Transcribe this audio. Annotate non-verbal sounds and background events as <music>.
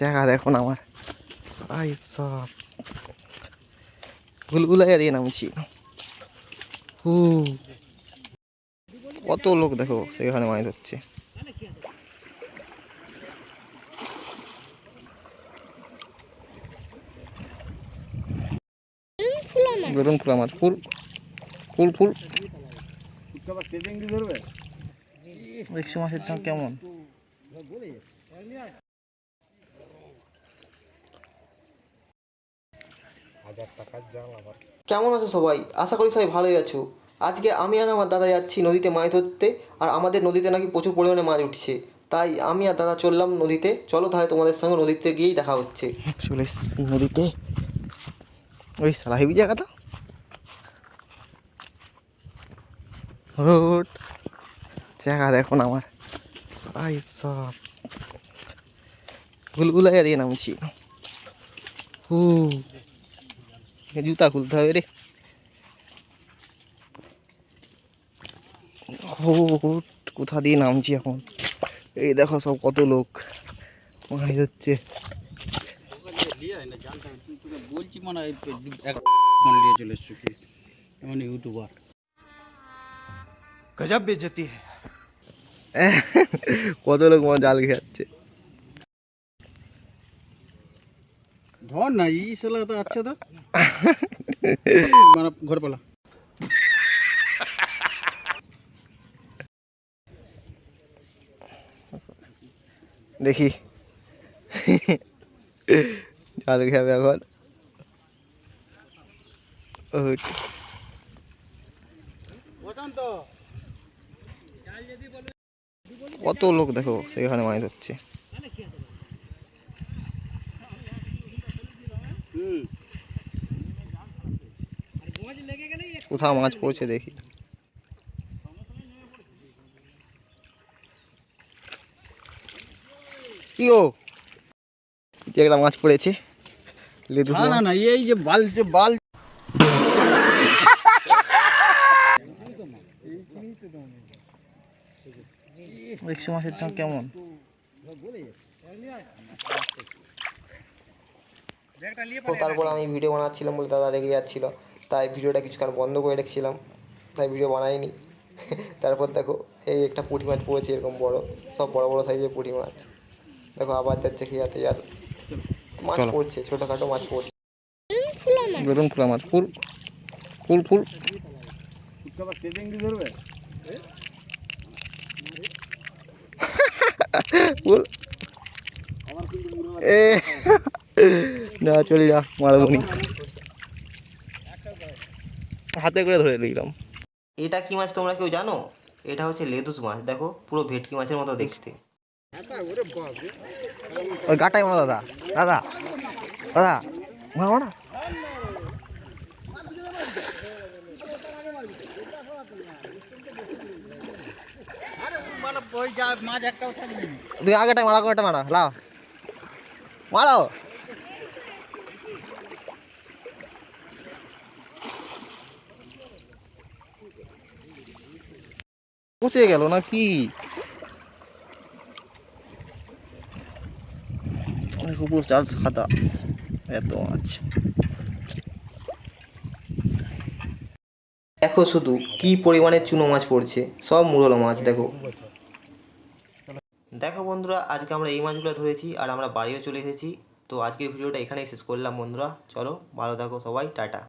জায়গা দেখো না আমার। আই সব ভুলগুলাইয়া দিয়ে নামছি। হু। কত লোক দেখো সেখানে মাছ ধরছে। আমার ফুল ফুল কেমন। কেমন আছো সবাই? আশা করি সবাই ভালোই আছো। আজকে আমি আর আমার দাদা যাচ্ছি নদীতে মাছ ধরতে আর আমাদের নদীতে নাকি প্রচুর পরিমাণে মাছ উঠছে। তাই আমি আর দাদা চললাম নদীতে। চলো তাহলে তোমাদের সঙ্গে নদীতে গিয়েই দেখা হচ্ছে। চলে এসছি নদীতে। ওই সালা হেবি জায়গা তো। রোড। জায়গা দেখো না আমার। আই সব ভুলগুলাইয়া দিয়ে নামছি। হু জুতা খুলতে হবে রে। ও কোথা দিয়ে নামছি এখন? এই দেখো সব কত লোক। মাছ হচ্ছে বলছি মানে হয় ফোন নিয়ে চলে এসছো কি এমন ইউটিউবার গজব বেজতি <laughs> কত লোক আমার জাল খেয়ে যাচ্ছে ধর না ই সালা তো আচ্ছা তো। মানে ঘর পালা। দেখি। জাল খাবে এখন। কত লোক দেখো, সেখানে মাছ ধরছে। কোথাও মাছ পড়ছে দেখি। কি ও কি একটা মাছ পড়েছে। লেদুস না না এই যে বাল যে বাল একশো মাসের দাম কেমন? তো তারপর আমি ভিডিও বানাচ্ছিলাম বলে দাদা রেগে যাচ্ছিল। তাই ভিডিওটা কিছুক্ষণ বন্ধ করে রেখেছিলাম। তাই ভিডিও বানাইনি। <laughs> তারপর দেখো এই একটা পুঁটি মাছ পড়েছে এরকম বড় সব বড় বড় সাইজের পুঁটি মাছ। দেখো আবার যাচ্ছে খেয়াতে আর মাছ পড়ছে ছোটোখাটো মাছ পড়ছে। ফুল আমার ফুল। ফুল। ফুল ধরবে <laughs> ফুল এ <laughs> না চলে যা মারাবনি হাতে করে ধরে নিলাম। এটা কি মাছ তোমরা কেউ জানো? এটা হচ্ছে লেদুস মাছ দেখো পুরো ভেটকি মাছের মতো দেখতে। ওই গাটাই মারা দাদা দাদা দাদা মারা মারা। মানে যা। তুই আগেটাই মারা আগেটা মারা লাও। মারাও পচে গেল না কি চাল এত মাছ। দেখো শুধু কি পরিমাণে চুনো মাছ পড়ছে। সব মুরলো মাছ, দেখো। দেখো বন্ধুরা, আজকে আমরা এই মাছগুলো ধরেছি আর আমরা বাড়িও চলে এসেছি। তো আজকের ভিডিওটা এখানেই শেষ করলাম বন্ধুরা। চলো, ভালো থাকো সবাই, টাটা।